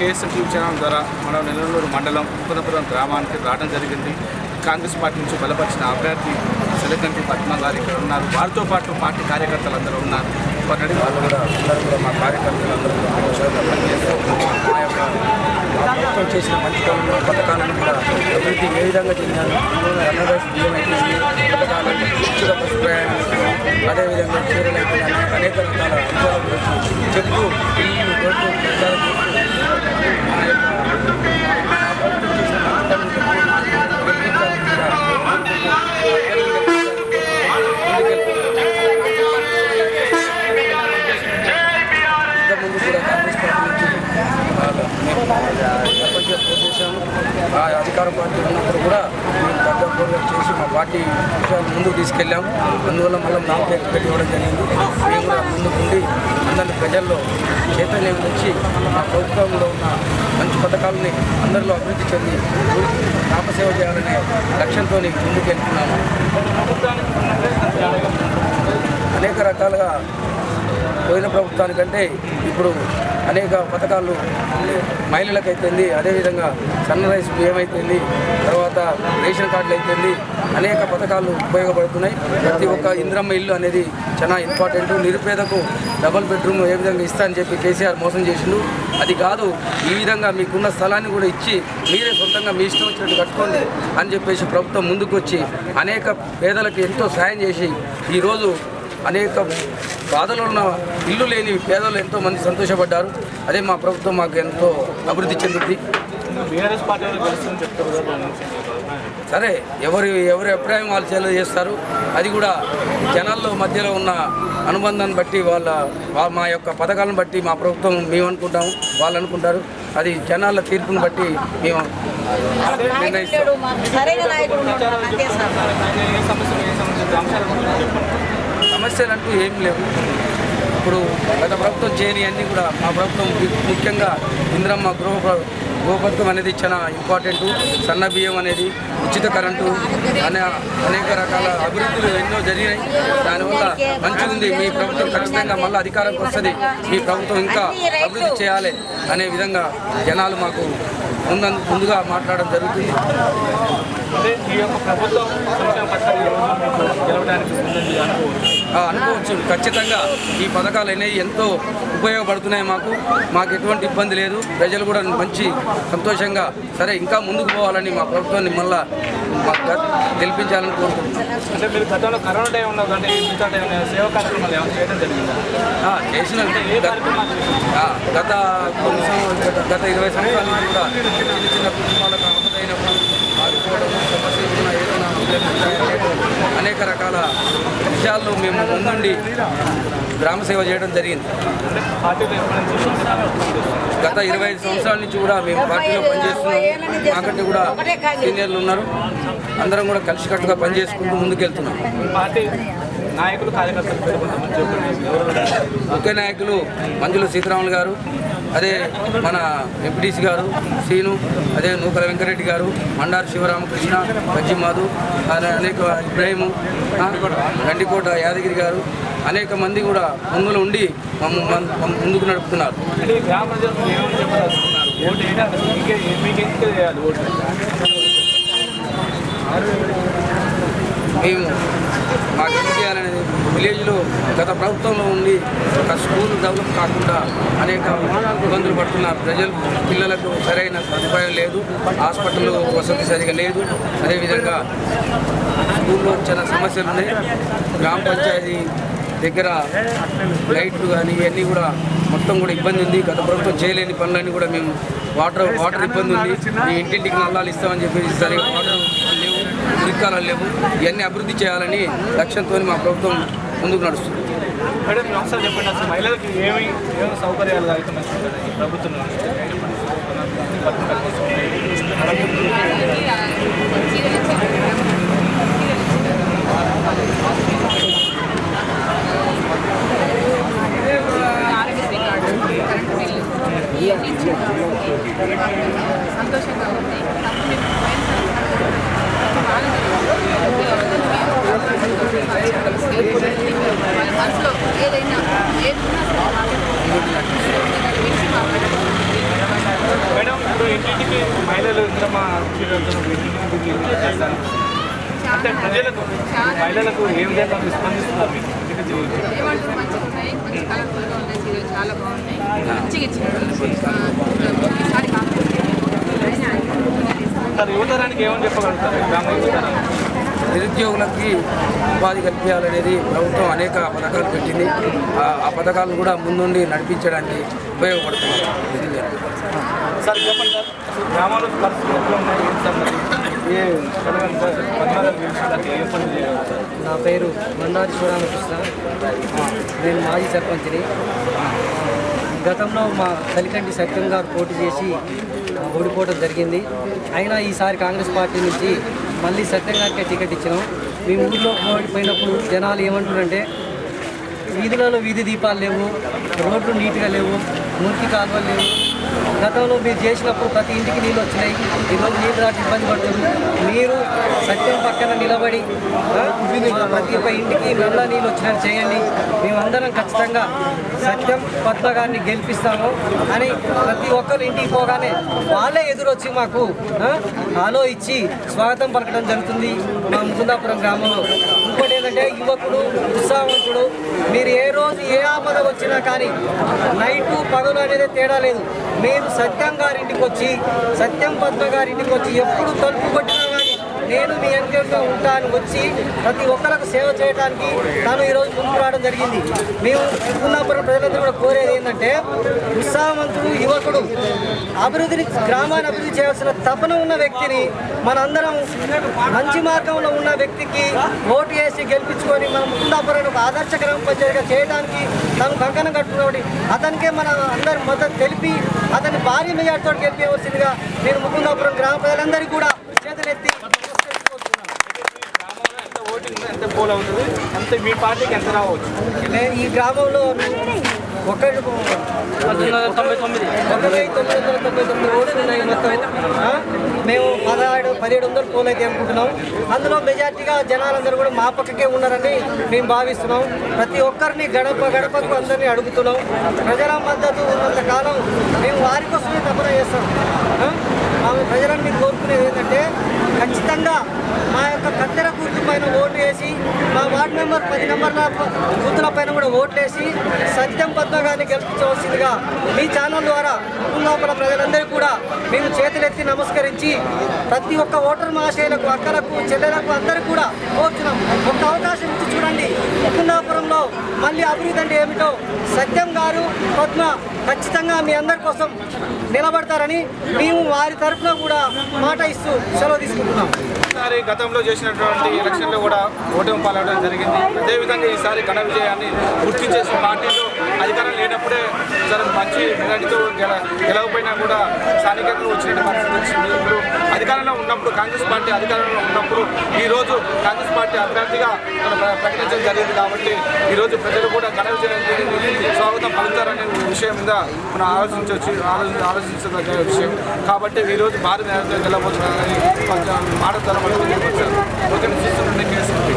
KSM TV channel ద్వారా మనం నెల్లూరు మండలం ముకుందపురం గ్రామానికి రావడం జరిగింది. కాంగ్రెస్ పార్టీ నుంచి బలపరిచిన అభ్యర్థి సెలకంటి పద్మ గారు ఇక్కడ ఉన్నారు. వారితో పాటు పార్టీ కార్యకర్తలు అందరూ ఉన్నారు. వారిని వాళ్ళు కూడా అందరూ కూడా మా కార్యకర్తలు అందరూ కూడా ఉత్సాహంగా పనిచేస్తూ మా యొక్క మా ప్రభుత్వం చేసిన మంచి పథకాలను కూడా అభివృద్ధి ఏ విధంగా చెందారు రన్నర్స్ బియ్యం పథకాలు ఉచిత బస్సు ప్రయాణం అదేవిధంగా చీరలు అయితే అనేక రకాల అంశాల గురించి చెప్తూ ఇల్లు రోడ్లు ప్రచారం చేస్తూ మా యొక్క చేసి మా పార్టీ విషయాలు ముందుకు తీసుకెళ్ళాము అందువల్ల మళ్ళీ నాకు పెట్టి ఇవ్వడం జరిగింది. మేము కూడా ముందుకుండి అందరిని ప్రజల్లో చైతన్యం నుంచి మా ప్రభుత్వంలో ఉన్న మంచి పథకాలని అందరిలో అభివృద్ధి చెంది నామసేవ చేయాలనే లక్ష్యంతో ముందుకు వెళ్తున్నాము. అనేక రకాలుగా పోయిన ప్రభుత్వానికంటే ఇప్పుడు అనేక పథకాలు మహిళలకు అయితేంది అదేవిధంగా సన్ రైస్ బియ్యం అయితేంది తర్వాత రేషన్ కార్డులు అయితేంది అనేక పథకాలు ఉపయోగపడుతున్నాయి. ప్రతి ఒక్క ఇంద్రమ్మ ఇల్లు అనేది చాలా ఇంపార్టెంట్. నిరుపేదకు డబుల్ బెడ్రూమ్ ఏ విధంగా ఇస్తా అని చెప్పి కేసీఆర్ మోసం చేసిండు. అది కాదు ఈ విధంగా మీకున్న స్థలాన్ని కూడా ఇచ్చి మీరే సొంతంగా మీ ఇష్టం వచ్చినట్టు కట్టుకోండి అని చెప్పేసి ప్రభుత్వం ముందుకు వచ్చి అనేక పేదలకు ఎంతో సాయం చేసి ఈరోజు అనేక బాధలు ఉన్న ఇల్లు లేని పేదలు ఎంతో మంది సంతోషపడ్డారు. అదే మా ప్రభుత్వం మాకు ఎంతో అభివృద్ధి చెందింది. సరే ఎవరి ఎవరి అభిప్రాయం వాళ్ళు తెలియజేస్తారు. అది కూడా జనాల్లో మధ్యలో ఉన్న అనుబంధాన్ని బట్టి వాళ్ళ మా యొక్క పథకాలను బట్టి మా ప్రభుత్వం మేము అనుకుంటాము వాళ్ళు అనుకుంటారు. అది జనాల తీర్పును బట్టి మేము నిర్ణయిస్తాం. సమస్యలు అంటూ ఏం లేవు. ఇప్పుడు గత ప్రభుత్వం చేయని అన్నీ కూడా మా ప్రభుత్వం ముఖ్యంగా ఇంద్రమ్మ గృహ ప్ర- గృహ పథకం అనేది చాలా ఇంపార్టెంట్ సన్న బియ్యం అనేది ఉచిత కరెంటు అనే అనేక రకాల అభివృద్ధులు ఎన్నో జరిగినాయి. దానివల్ల మంచిది మీ ప్రభుత్వం ఖచ్చితంగా మళ్ళీ అధికారంకి వస్తుంది. మీ ప్రభుత్వం ఇంకా అభివృద్ధి చేయాలి అనే విధంగా జనాలు మాకు ముందు ముందుగా మాట్లాడడం జరుగుతుంది. ఈ యొక్క ప్రభుత్వం సంక్షేమ పథకాలు గెలవడానికి అనుకోవచ్చు ఖచ్చితంగా ఈ పథకాలు అనేవి ఎంతో ఉపయోగపడుతున్నాయి మాకు. మాకు ఎటువంటి ఇబ్బంది లేదు. ప్రజలు కూడా మంచి సంతోషంగా సరే ఇంకా ముందుకు పోవాలని మా ప్రభుత్వాన్ని మళ్ళా మాకు గెలిపించాలని కోరుకుంటున్నాం. చేసిన. గత- కొన్ని సంవ- గత- ఇరవై సంవత్సరాల నుంచి కూడా చిన్న చిన్న కుటుంబాలకు ఆదుకోవడం సమస్య ఏదైనా అనేక రకాల విషయాల్లో మేము ముందుండి గ్రామ సేవ చేయడం జరిగింది. గత ఇరవై ఐదు సంవత్సరాల నుంచి కూడా మేము పార్టీలో పనిచేస్తున్నాం. మాకంటే కూడా సీనియర్లు ఉన్నారు. అందరం కూడా కలిసికట్టుగా పనిచేసుకుంటూ ముందుకెళ్తున్నాం. నాయకులు కార్యకర్తలు ముఖ్య నాయకులు మంజుల సీతారాములు గారు అదే మన ఎంపీటీసీ గారు సీను అదే నూకల వెంకరెడ్డి గారు మండారు శివరామకృష్ణ గజ్జిమాధు అనే అనేక ఇబ్రాహిము గండికోట యాదగిరి గారు అనేక మంది కూడా ముందులో ఉండి ముందుకు నడుపుతున్నారు. మేము మాకు ఏం చేయాలనేది విలేజ్లో గత ప్రభుత్వంలో ఉండి ఒక స్కూల్ డెవలప్ కాకుండా అనేక ఇబ్బందులు పడుతున్న ప్రజలు పిల్లలకు సరైన సదుపాయం లేదు హాస్పిటల్ వసతి సరిగా లేదు. అదేవిధంగా స్కూల్లో చాలా సమస్యలు ఉన్నాయి. గ్రామ పంచాయతీ దగ్గర లైట్లు కానీ ఇవన్నీ కూడా మొత్తం కూడా ఇబ్బంది ఉంది. గత ప్రభుత్వం చేయలేని పనులన్నీ కూడా మేము వాటర్ వాటర్ ఇబ్బంది ఉంది. మీ ఇంటింటికి నల్లాలు ఇస్తామని చెప్పేసి సరిగా వాటర్ లేవు లేవు. ఇవన్నీ అభివృద్ధి చేయాలని లక్ష్యంతో మా ప్రభుత్వం ముందుకు నడుస్తుంది. మేడం ఒకసారి చెప్పండి. అసలు మహిళలకు ఏమి ఏమి సౌకర్యాలు అయితే ప్రభుత్వం నుంచి? పథకం కల్పిస్తుంది. ఆరోగ్యశ్రీ కార్డు కరెంట్ బిల్లు ఇవన్నీ ఇచ్చారు సంతోషంగా ఉంది అప్పుడు మేము వాళ్ళ మనసులో ఏదైనా ఏదున్నా సరే మాకు తెలిసి మాట్లాడాలి చీరలతో వీటిని చేస్తారు అంటే ప్రజలకు మహిళలకు ఏ విధంగా స్పందిస్తున్నారు మీరు? చాలా బాగున్నాయి. మంచిగా ఇచ్చారు. యువతరానికి ఏమని చెప్పగలుగుతారు? గ్రామ యువతరానికి? నిరుద్యోగులకి ఉపాధి కల్పించాలనేది ప్రభుత్వం అనేక పథకాలు పెట్టింది. ఆ- పథకాలను కూడా ముందుండి నడిపించడానికి ఉపయోగపడుతుంది సార్ చెప్పండి సార్. పరిస్థితులు నా పేరు బండారి శివరామకృష్ణ నేను మాజీ సర్పంచ్ని. గతంలో మా కలికంటి సత్యం గారు పోటీ చేసి ఓడిపోవడం జరిగింది. అయినా ఈసారి కాంగ్రెస్ పార్టీ నుంచి మళ్ళీ సత్యం గారికే టికెట్ ఇచ్చినాం. మేము ఊళ్ళో ఓడిపోయినప్పుడు జనాలు ఏమంటున్నారంటే వీధులలో వీధి దీపాలు లేవు రోడ్లు నీట్గా లేవు మురికి కాలువలు లేవు. గతంలో మీరు చేసినప్పుడు ప్రతి ఇంటికి నీళ్ళు వచ్చినాయి. ఈరోజు నీళ్ళు రాక ఇబ్బంది పడుతుంది మీరు సత్యం పక్కన నిలబడి ప్రతి ఒక్క ఇంటికి నల్ల నీళ్ళు వచ్చినట్టు చేయండి. మేమందరం ఖచ్చితంగా సత్యం పద్మ గారిని గెలిపిస్తాము అని ప్రతి ఒక్కరు ఇంటికి పోగానే వాళ్ళే ఎదురొచ్చి మాకు ఆ, ఆలో ఇచ్చి స్వాగతం పలకడం జరుగుతుంది మా ముకుందాపురం గ్రామంలో. ఏంటంటే యువకుడు ఉత్సాహవంతుడు. మీరు ఏ రోజు ఏ ఆపద వచ్చినా కానీ నైటు పగలు అనేది తేడా లేదు. మీరు సత్యం గారింటికి వచ్చి సత్యం పద్మ గారింటికి వచ్చి ఎప్పుడు తలుపు కొట్టినా నేను మీ ఎంకరేజ్గా ఉంటాను వచ్చి ప్రతి ఒక్కరికి సేవ చేయడానికి తాను ఈరోజు ముందుకు రావడం జరిగింది. మేము కున్నాపురం ప్రజలందరూ కూడా కోరేది ఏంటంటే ఉత్సాహవంతుడు యువకుడు అభివృద్ధిని గ్రామాన్ని అభివృద్ధి చేయాల్సిన తపన ఉన్న వ్యక్తిని మనందరం మంచి మార్గంలో ఉన్న వ్యక్తికి ఓటు వేసి గెలిపించుకొని మనం ముకుందాపురాన్ని ఒక ఆదర్శ గ్రామ పంచాయతీగా చేయడానికి తను కంకణం కట్టుకున్నవాడి అతనికే మన అందరి మద్దతు తెలిపి అతని భారీ మెజార్టీతో గెలిపేవలసిందిగా నేను ముకుందాపురం గ్రామ ప్రజలందరికీ కూడా చేతులెత్తి కోరుతున్నాను. గ్రామంలో ఎంత ఓటింగ్ ఎంత పోల్ అవుతుంది అంతే మీ పార్టీకి ఎంత రావచ్చు? ఈ గ్రామంలో ఒకటి పంతొమ్మిది వందల తొంభై తొమ్మిది. తొమ్మిది వందల తొంభై తొమ్మిది ఓట్లు ఉన్నాయి మొత్తం. ఆ? మేము పదహారు పదిహేడు వందలు పోల్ అయితే అనుకుంటున్నాం. అందులో మెజార్టీగా జనాలందరూ కూడా మా పక్కకే ఉన్నారని మేము భావిస్తున్నాం. ప్రతి ఒక్కరిని గడప గడపకు అందరినీ అడుగుతున్నాం. ప్రజల మద్దతు ఉన్నంత కాలం మేము వారి కోసమే తపన చేస్తాం. ఆమె ప్రజలను కోరుకునేది ఏంటంటే ఖచ్చితంగా మా యొక్క కత్తెర గుర్తు పైన ఓటు వేసి మా వార్డు మెంబర్ పది నెంబర్ల ప- పైన కూడా ఓట్లేసి సత్యం పద్మ గారిని గెలిపించవలసిందిగా మీ ఛానల్ ద్వారా లోపల ప్రజలందరూ కూడా మేము చేతులెత్తి నమస్కరించి ప్రతి ఒక్క ఓటర్ మహాశయులకు అక్కలకు చెల్లెలకు అందరికీ కూడా కోరుతున్నాం ఒక్క అవకాశం ఇచ్చి చూడండి. ముకుందాపురంలో మళ్ళీ అభివృద్ధి అంటే ఏమిటో సత్యం గారు పద్మ ఖచ్చితంగా మీ అందరి కోసం నిలబడతారని మేము వారి తరఫున కూడా మాట ఇస్తూ సెలవు తీసుకుంటున్నాం. ఈసారి గతంలో చేసినటువంటి ఎలక్షన్లో కూడా ఓటమి పాలవడం జరిగింది. అదేవిధంగా ఈసారి ఘన విజయాన్ని గుర్తు చేసి పార్టీలో అధికారం లేనప్పుడే చాలా మంచి మెజార్టీతో గెల గెలవకపోయినా కూడా స్థానికంగా వచ్చిన పరిస్థితి వచ్చింది. ఇప్పుడు అధికారంలో ఉన్నప్పుడు కాంగ్రెస్ పార్టీ అధికారంలో ఉన్నప్పుడు ఈరోజు కాంగ్రెస్ పార్టీ అభ్యర్థిగా ప్ర- ప్రకటించడం జరిగింది కాబట్టి ఈ రోజు ప్రజలు కూడా ఘన విజయానికి స్వాగతం పలుకుతారనే విషయం మీద మనం ఆలోచించవచ్చు ఆలోచించ ఆలోచించదగ్గ విషయం. కాబట్టి ఈ రోజు భారీ నేతలు గెలవబోతున్నారని కొంచెం మాట ధర ఓకే చూస్తున్నాండి కేసీపీ